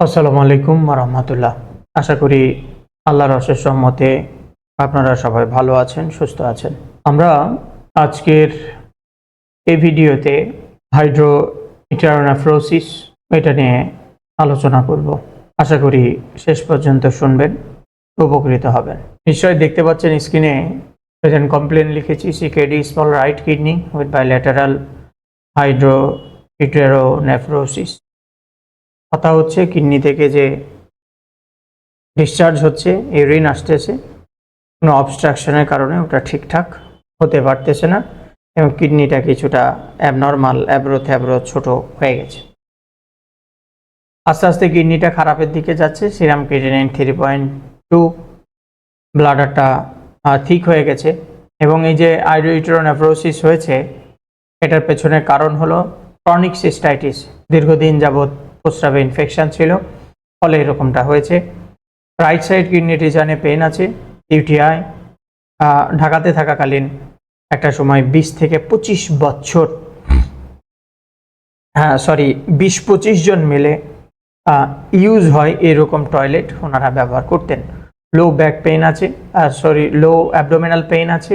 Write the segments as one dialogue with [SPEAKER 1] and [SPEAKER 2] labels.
[SPEAKER 1] আসসালামু আলাইকুম রহমতুল্লাহ আশা করি আল্লাহর অশেষ সম্মতে আপনারা সবাই ভালো আছেন, সুস্থ আছেন। আমরা আজকের এই ভিডিওতে হাইড্রো ইটারোনাফ্রোসিস এটা নিয়ে আলোচনা করব। আশা করি শেষ পর্যন্ত শুনবেন, উপকৃত হবেন। নিশ্চয়ই দেখতে পাচ্ছেন স্ক্রিনে প্রেজেন্ট কমপ্লেন লিখেছি CKD small right kidney with bilateral hydroureteronephrosis কথা হচ্ছে, কিডনি থেকে যে ডিসচার্জ হচ্ছে ইউরিন আসতেছে। কোনো অবস্ট্রাকশনের কারণে ওটা ঠিকঠাক হতে পারতেছে না এবং কিডনিটা কিছুটা অ্যাবনর্মাল অ্যাব্রো থ্যাব্রো ছোট হয়ে গেছে। আস্তে আস্তে কিডনিটা খারাপের দিকে যাচ্ছে। Serum creatinine three point two ব্লাডারটা ঠিক হয়ে গেছে এবং এই যে আইডোইট্রোনেফ্রোসিস হয়েছে, এটার পেছনের কারণ হলো ক্রনিক সিস্টাইটিস দীর্ঘদিন যাবৎ প্রস্রাবে ইনফেকশন ছিল, ফলে এরকমটা হয়েছে। রাইট সাইড কিডনি রিজনে পেন আছে ইউটিআই ঢাকাতে থাকাকালীন একটা সময় বিশ থেকে পঁচিশ বছর হ্যাঁ সরি বিশ পঁচিশ জন মিলে ইউজ হয় এরকম টয়লেট ওনারা ব্যবহার করতেন। লো ব্যাক পেইন আছে সরি লো অ্যাবডোমিনাল পেইন আছে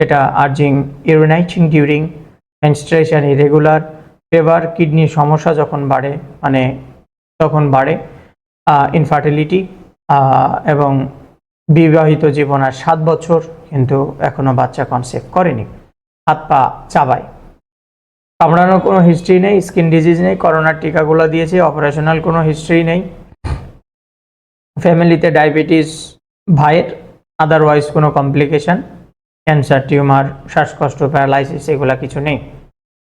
[SPEAKER 1] এটা urging urinating during menstruation irregular fever কিডনির সমস্যা যখন বাড়ে মানে তখন বাড়ে ইনফার্টিলিটি এবং বিবাহিত জীবন আর সাত বছর কিন্তু এখনও বাচ্চা কনসেপ্ট করেনি। হাত পা চাবায়। কামড়ানোর কোনো হিস্ট্রি নেই স্কিন ডিজিজ নেই করোনার টিকাগুলো দিয়েছে অপারেশনাল কোনো হিস্ট্রি নেই। ফ্যামিলিতে ডায়াবেটিস ভাইয়ের আদারওয়াইজ কোনো কমপ্লিকেশন ক্যান্সার টিউমার শ্বাসকষ্ট প্যারালাইসিস এগুলো কিছু নেই।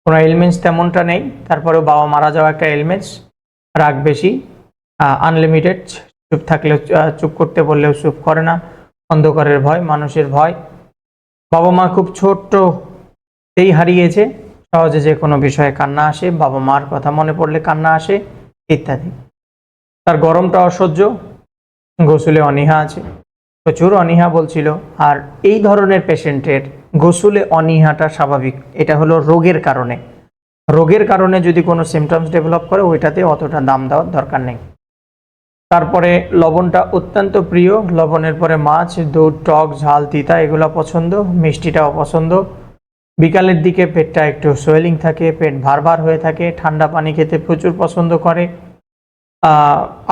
[SPEAKER 1] কোনো এলিমেন্টস তেমনটা নেই, তারপরেও বাবা মারা যাওয়া একটা এলিমেন্টস, রাগ বেশি আনলিমিটেড চুপ থাকলেও চুপ করতে বললেও চুপ করে না, অন্ধকারের ভয়, মানুষের ভয়। বাবা মা খুব ছোট্টতেই হারিয়েছে, সহজে যে কোনো বিষয়ে কান্না আসে, বাবা মার কথা মনে পড়লে কান্না আসে, ইত্যাদি। তার গরমটা অসহ্য, গোসলে অনীহা আছে, প্রচুর অনীহা বলছিল, আর এই ধরনের পেশেন্টের গোসলে অনীহাটা স্বাভাবিক। এটা হলো রোগের কারণে। রোগের কারণে যদি কোনো সিমটমস ডেভেলপ করে, ওইটাতে অতটা দাম দেওয়ার দরকার নেই। তারপরে লবণটা অত্যন্ত প্রিয়। লবণের পরে মাছ, দুধ, টক, ঝাল, তিতা, এগুলো পছন্দ, মিষ্টিটাও পছন্দ। বিকালের দিকে পেটটা একটু সোয়েলিং থাকে, পেট ভার ভার হয়ে থাকে, ঠান্ডা পানি খেতে প্রচুর পছন্দ করে।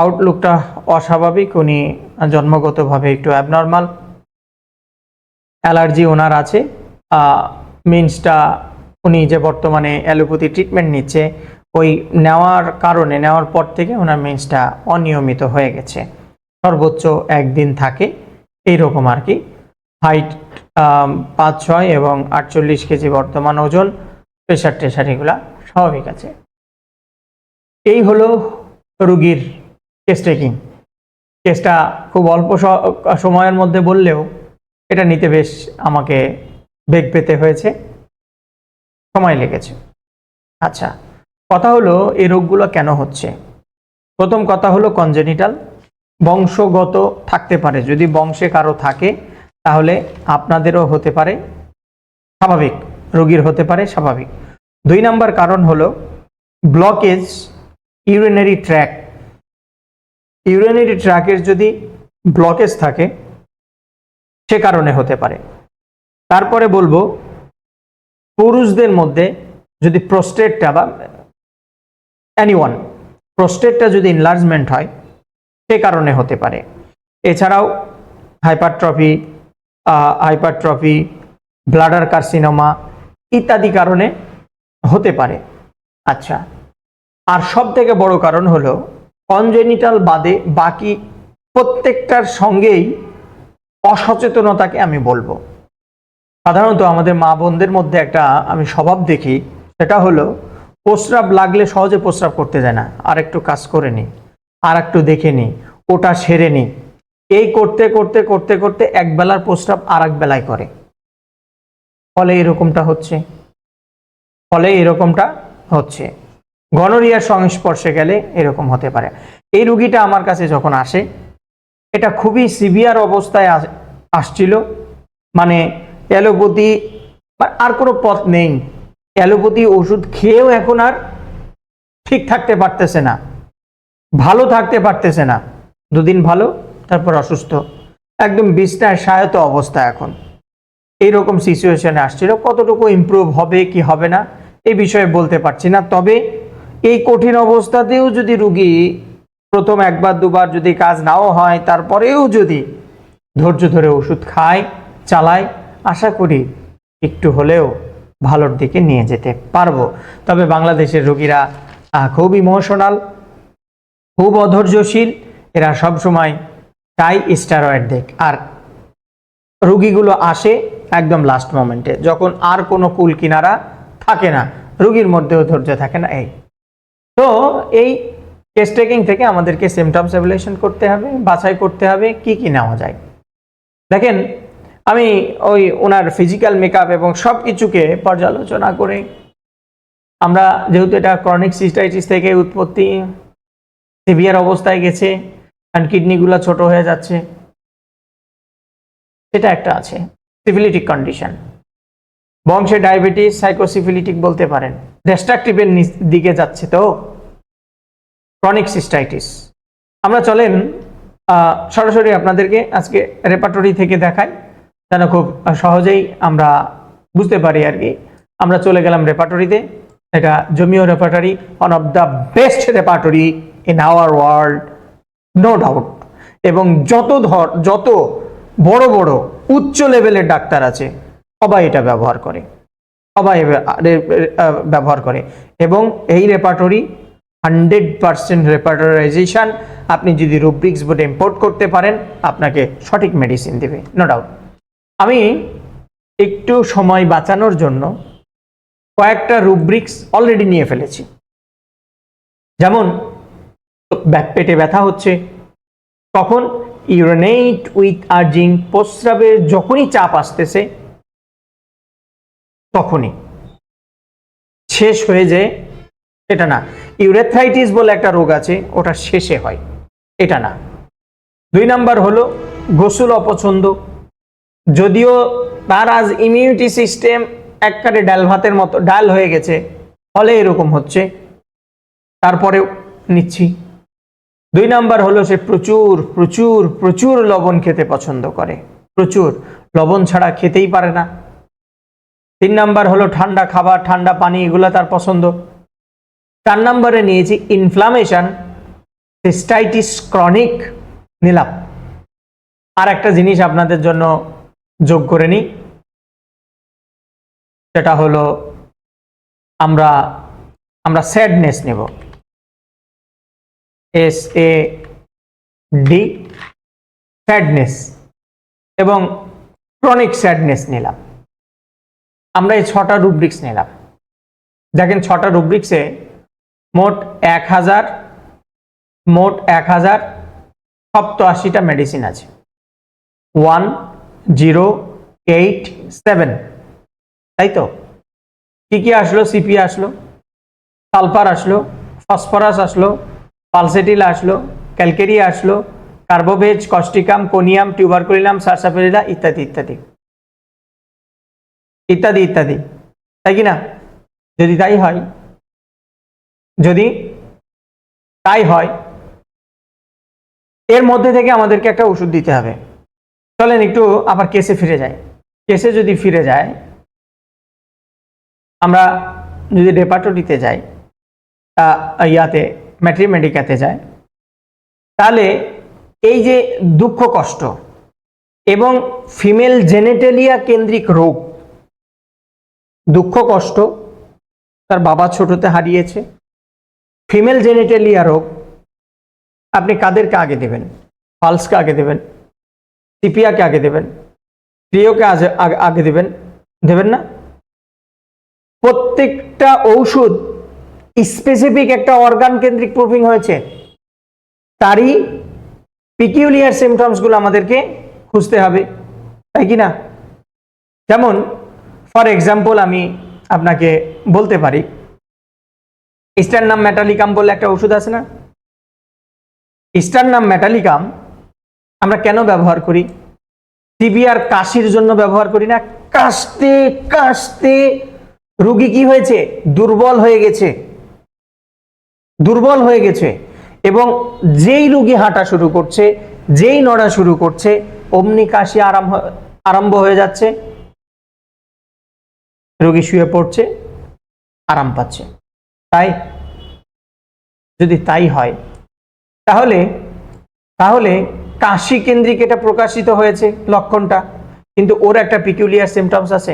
[SPEAKER 1] আউটলুকটা অস্বাভাবিক, উনি জন্মগতভাবে একটু অ্যাবনর্মাল অ্যালার্জি ওনার আছে। মিন্সটা উনি যে বর্তমানে অ্যালোপ্যাথি ট্রিটমেন্ট নিচ্ছে, ওই নেওয়ার কারণে, নেওয়ার পর থেকে ওনার মিন্সটা অনিয়মিত হয়ে গেছে। সর্বোচ্চ একদিন থাকে, এইরকম আর কি। হাইট পাঁচ ছয় এবং আটচল্লিশ কেজি বর্তমান ওজন প্রেশার টেশার এগুলা স্বাভাবিক আছে। এই হলো রুগীর কেস টেকিং কেসটা খুব অল্প সময়ের মধ্যে বললেও এটা নিতে বেশ আমাকে বেগ পেতে হয়েছে। সময় লেগেছে। আচ্ছা কথা হলো এই রোগগুলো কেন হচ্ছে? প্রথম কথা হলো কনজেনিটাল বংশগত থাকতে পারে। যদি বংশে কারও থাকে, তাহলে আপনাদেরও হতে পারে। স্বাভাবিক, রোগীর হতে পারে, স্বাভাবিক। দুই নাম্বার কারণ হলো ব্লকেজ ইউরিনারি ট্র্যাক ইউরিনারি ট্র্যাকের যদি ব্লকেজ থাকে সে কারণে হতে পারে। তারপরে বলব, পুরুষদের মধ্যে যদি প্রস্টেটটা বা অ্যানিওয়ান প্রস্টেটটা যদি ইনলার্জমেন্ট হয়, সে কারণে হতে পারে। এছাড়াও হাইপারট্রফি হাইপারট্রফি ব্লাডার কার্সিনোমা ইত্যাদি কারণে হতে পারে। আচ্ছা আর সব থেকে বড় কারণ হলো কনজেনিটাল বাদে বাকি প্রত্যেকটার সঙ্গেই অসচেতনতাকে আমি বলব। সাধারণত আমাদের মা বোনদের মধ্যে একটা আমি স্বভাব দেখি, সেটা হলো প্রস্রাব লাগলে সহজে প্রস্রাব করতে যায় না। আর একটু কাজ করে নি আর একটু দেখে নি, ওটা সেরে নি। এই করতে করতে করতে করতে এক বেলার প্রস্রাব আর এক বেলায় করে। ফলে এরকমটা হচ্ছে। ফলে এরকমটা হচ্ছে। গনরিয়ার সংস্পর্শে গেলে এরকম হতে পারে। এই রুগীটা আমার কাছে যখন আসে এটা খুবই সিভিয়ার অবস্থায় আসছিল। মানে অ্যালোপ্যাথি আর কোনো পথ নেই। অ্যালোপ্যাথি ওষুধ খেয়েও এখন আর ঠিক থাকতে পারতেছে না। ভালো থাকতে পারতেছে না। দুদিন ভালো, তারপর অসুস্থ। একদম বিছনায় সায়ত অবস্থা এখন। এইরকম সিচুয়েশনে আসছিল। কতটুকু ইমপ্রুভ হবে, কি হবে না, এই বিষয়ে বলতে পারছি না। তবে এই কঠিন অবস্থাতেও যদি রুগী প্রথম একবার, দুবার যদি কাজ নাও হয়, তারপরেও যদি ধৈর্য ধরে ওষুধ খায়, চালায়, আশা করি একটু হলেও ভালোর দিকে নিয়ে যেতে পারব। তবে বাংলাদেশের রোগীরা খুব ইমোশনাল খুব অধৈর্যশীল। এরা সব সময় চাই স্টারয়েড দেখ আর রুগীগুলো আসে একদম লাস্ট মোমেন্টে যখন আর কোনো কুল কিনারা থাকে না, রুগীর মধ্যেও ধৈর্য থাকে না, এই। তো এই কেস টেকিং থেকে আমাদেরকে সিমটমস এভুলেশন করতে হবে, বাছাই করতে হবে, কি কি নেওয়া যায়। দেখেন, আমি ওই ওনার ফিজিক্যাল মেকআপ এবং সব কিছুকে পর্যালোচনা করে, আমরা যেহেতু এটা ক্রনিক সিস্টাইটিস থেকে উৎপত্তি সিভিয়ার অবস্থায় গেছে কারণ কিডনিগুলো ছোট হয়ে যাচ্ছে সেটা একটা আছে সিফিলিটিক কন্ডিশন বংশে ডায়াবেটিস সাইকোসিফিলিটিক বলতে পারেন। ডেস্ট্রাকটিভের দিকে যাচ্ছে তো। ক্রনিক সিস্টাইটিস আমরা চলেন সরাসরি আপনাদেরকে আজকে রেপার্টরি থেকে দেখাই। যেন খুব সহজেই আমরা বুঝতে পারি আর কি। আমরা চলে গেলাম রেপার্টরিতে এটা জমিও repertory one of the best repertory in our world no doubt এবং যত ধর, যত বড় বড় উচ্চ লেভেলের ডাক্তার আছে, সবাই এটা ব্যবহার করে। সবাই ব্যবহার করে। এবং এই রেপার্টরি হান্ড্রেড পার্সেন্ট রেপার্টরাইজেশন আপনি যদি রুব্রিক্স বোর্ডে ইম্পোর্ট করতে পারেন, আপনাকে সঠিক মেডিসিন দেবে নো ডাউট আমি একটু সময় বাঁচানোর জন্য কয়েকটা রুব্রিক্স অলরেডি নিয়ে ফেলেছি। যেমন, ব্যাক পেটে ব্যথা হচ্ছে তখন ইউরেনেট উইথ আর্জিং প্রস্রাবের যখনই চাপ আসতেছে, তখনই। শেষ হয়ে যে এটা না। ইউরেথ্রাইটিস বলে একটা রোগ আছে, ওটা শেষে হয়। এটা না। দুই নাম্বার হলো গোসল অপছন্দ। যদিও তার আজ ইমিউনিটি সিস্টেম একবারে ডাল ভাতের মতো, ডাল হয়ে গেছে, ফলে এরকম হচ্ছে। তারপরেও নিচ্ছি। দুই নাম্বার হলো সে প্রচুর প্রচুর প্রচুর লবণ খেতে পছন্দ করে। প্রচুর। লবণ ছাড়া খেতেই পারে না। তিন নাম্বার হলো ঠান্ডা খাবার, ঠান্ডা পানি, এগুলো তার পছন্দ। চার নম্বরে নিয়েছি ইনফ্লামেশন সিস্টাইটিস ক্রনিক নিলাম। আর একটা জিনিস আপনাদের জন্য যোগ করে নিই। সেটা হলো আমরা আমরা স্যাডনেস নেব। এস এ ডি স্যাডনেস এবং ক্রনিক স্যাডনেস নিলাম। আমরা এই ছটা রুব্রিক্স নিলাম। দেখেন ছটা রুব্রিক্সে মোট এক হাজার, মোট এক হাজার সপ্তআশিটা মেডিসিন আছে। ওয়ান জিরো এইট সেভেন তাই তো? কি কি আসলো? সিপি আসলো সালফার আসলো ফসফরাস আসলো পালসেটিল আসলো ক্যালকেরিয়া আসলো carbo veg causticum conium tuberculinum sarsaparilla ইত্যাদি ইত্যাদি। ইত্যাদি ইত্যাদি। তাই কি না? যদি তাই হয় যদি তাই হয়, এর মধ্যে থেকে আমাদেরকে একটা ওষুধ দিতে হবে। চলেন একটু আবার কেসে ফিরে যাই। কেসে যদি ফিরে যায় আমরা যদি রেপার্টরিতে যাই ইয়াতে ম্যাট্রিমেডিকাতে যাই, তাহলে এই যে দুঃখ কষ্ট এবং ফিমেল জেনেটেলিয়া কেন্দ্রিক রোগ, দুঃখ কষ্ট, তার বাবা ছোটতে হারিয়েছে ফিমেল জেনিটেলিয়া রোগ আপনি কাদেরকে আগে দেবেন? পালসকে আগে দেবেন? সিপিয়াকে আগে দেবেন? প্রিয়কে আগে দেবেন? দেবেন না? প্রত্যেকটা ঔষধ স্পেসিফিক একটা অর্গান কেন্দ্রিক প্রুফিং হয়েছে। তারই পিকিউলিয়ার সিমটমসগুলো আমাদেরকে খুঁজতে হবে। তাই কি না? যেমন ফর এক্সাম্পল আমি আপনাকে বলতে পারি ইস্টারনাম মেটালিকাম বলে একটা ওষুধ আছে না? ইস্টারনাম মেটালিকাম আমরা কেন ব্যবহার করি? সিভিয়ার কাশির জন্য ব্যবহার করি না? কাশতে কাশতে রোগী কি হয়েছে? দুর্বল হয়ে গেছে। দুর্বল হয়ে গেছে। এবং যেই রুগী হাঁটা শুরু করছে, যেই নড়া শুরু করছে, অমনি কাশি আরাম আরম্ভ হয়ে যাচ্ছে। রোগী শুয়ে পড়ছে, আরাম পাচ্ছে। তাই, যদি তাই হয়, তাহলে তাহলে কাশি কেন্দ্রিক এটা প্রকাশিত হয়েছে লক্ষণটা, কিন্তু ওর একটা পিকুলিয়ার সিমটমস আছে।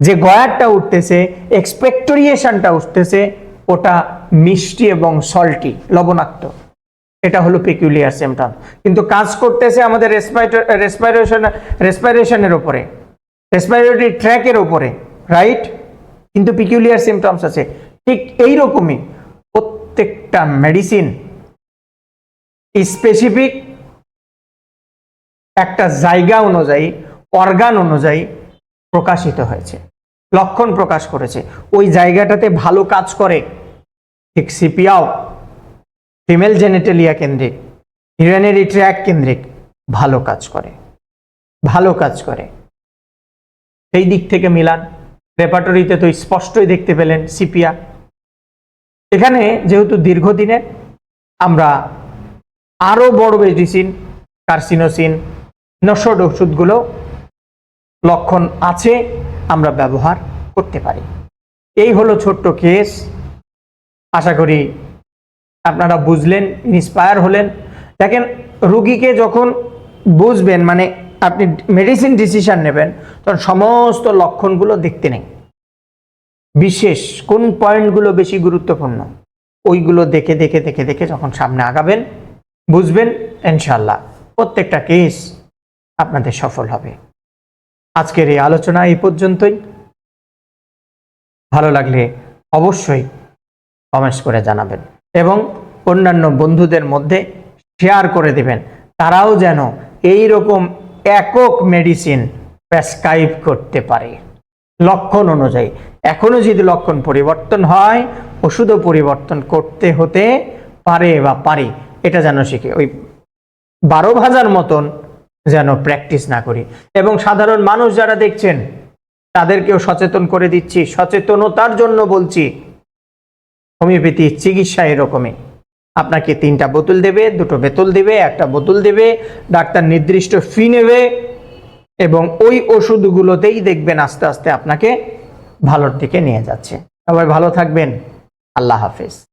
[SPEAKER 1] যে গয়ারটা উঠতেছে এক্সপেক্টোরিয়েশনটা উঠতেছে, ওটা মিষ্টি এবং সল্টি লবণাক্ত। এটা হলো পেকুলিয়ার সিমটম কিন্তু কাজ করতেছে আমাদের রেসপাইরেশন রেসপাইরেশনের উপরে রেসপাইরেটরি ট্র্যাকের উপরে রাইট কিন্তু পিকুলিয়ার সিমটমস আছে। ঠিক এই রকমই প্রত্যেকটা মেডিসিন স্পেসিফিক একটা জায়গা অনুযায়ী অর্গান অনুযায়ী প্রকাশিত হয়েছে, লক্ষণ প্রকাশ করেছে। ওই জায়গাটাতে ভালো কাজ করে ঠিক সিপিয়াও ফিমেল জেনেটেলিয়া কেন্দ্রিক ইউরিনারি ট্র্যাক কেন্দ্রিক ভালো কাজ করে, ভালো কাজ করে। সেই দিক থেকে মিলান। রেপার্টরিতে তো স্পষ্টই দেখতে পেলেন সিপিয়া এখানে যেহেতু দীর্ঘদিনের, আমরা আরও বড় মেডিসিন, কার্সিনোসিন নশড ওষুধগুলো লক্ষণ আছে, আমরা ব্যবহার করতে পারি। এই হলো ছোট্ট কেস আশা করি আপনারা বুঝলেন ইন্সপায়ার হলেন। দেখেন, রুগীকে যখন বুঝবেন মানে আপনি মেডিসিন ডিসিশন নেবেন, তখন সমস্ত লক্ষণগুলো দেখতে নেই। বিশেষ কোন পয়েন্টগুলো বেশি গুরুত্বপূর্ণ, ওইগুলো দেখে দেখে দেখে দেখে যখন সামনে আগাবেন, বুঝবেন ইনশাল্লাহ প্রত্যেকটা কেস আপনাদের সফল হবে। আজকের এই আলোচনা এই পর্যন্তই। ভালো লাগলে অবশ্যই কমেন্টস করে জানাবেন এবং অন্যান্য বন্ধুদের মধ্যে শেয়ার করে দেবেন। তারাও যেন এই রকম একক মেডিসিন প্রেসক্রাইব করতে পারে। লক্ষণ অনুযায়ী। এখনও যদি লক্ষণ পরিবর্তন হয়, ওষুধও পরিবর্তন করতে হতে পারে বা পারি। এটা যেন শিখে। ওই বারো ভাজার মতন যেন প্র্যাকটিস না করি। এবং সাধারণ মানুষ যারা দেখছেন, তাদেরকেও সচেতন করে দিচ্ছি। সচেতনতার জন্য বলছি, হোমিওপ্যাথি চিকিৎসা এরকমই। আপনাকে তিনটা বোতল দেবে, দুটো বেতল দেবে, একটা বোতল দেবে, ডাক্তার নির্দিষ্ট ফি নেবে এবং ওই ওষুধগুলোতেই দেখবেন আস্তে আস্তে আপনাকে ভালোর দিকে নিয়ে যাচ্ছে। সবাই ভালো থাকবেন। আল্লাহ হাফেজ।